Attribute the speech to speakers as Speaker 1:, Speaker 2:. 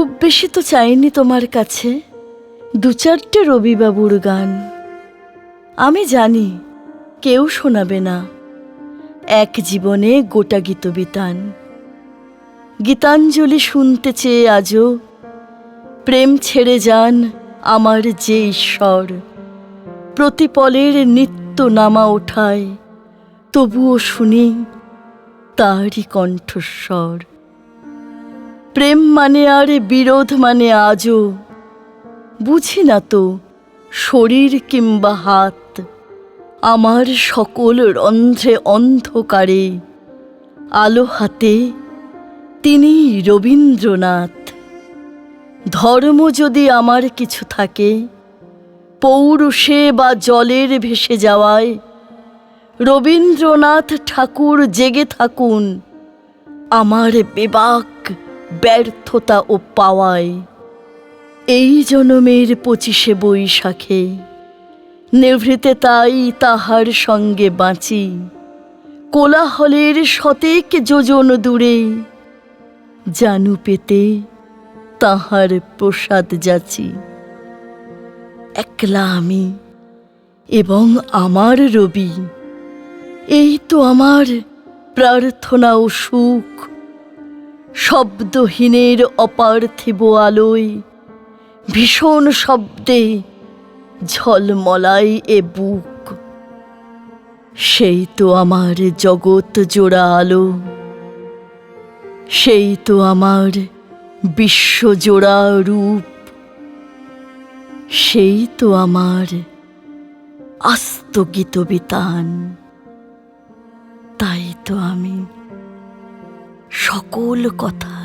Speaker 1: বেশি তো চাইনি তোমার কাছে। দু চারটে রবিবাবুর গান। আমি জানি কেউ শোনাবে না। এক জীবনে গোটা গীতবিতান গীতাঞ্জলি শুনতে চেয়ে আজও প্রেম ছেড়ে যান আমার যে ঈশ্বর। প্রতিপলের নিত্য নামা ওঠায়, তবুও শুনি তারই কণ্ঠস্বর। প্রেম মানে আর বিরোধ মানে আজও। বুঝি না তো, শরীর কিংবা হাত, আমার সকল রন্ধ্রে অন্ধকারে। আলো হাতে, তিনি রবীন্দ্রনাথ। ধর্ম যদি আমার কিছু থাকে, পৌরুষে বা জলের ভেসে যাওয়ায়, রবীন্দ্রনাথ ঠাকুর জেগে থাকুন, আমার বেবাক ব্যর্থতা ও পাওয়ায়। এই জনমের পঁচিশে বৈশাখে নেভৃতে তাই তাহার সঙ্গে বাঁচি। কোলাহলের শতেক যোজন দূরে জানু পেতে তাহার প্রসাদ যাচি। একলা আমি এবং আমার রবি, এই তো আমার প্রার্থনা ও সুখ। শব্দহীনের অপার্থিব আলোয় ভীষণ শব্দে ঝলমলাই এ বুক। সেই তো আমার জগৎ জোড়া আলো। সেই তো আমার বিশ্বজোড়া রূপ। সেই তো আমার আস্ত গীতবিতান তাই তো আমি সকল কথা।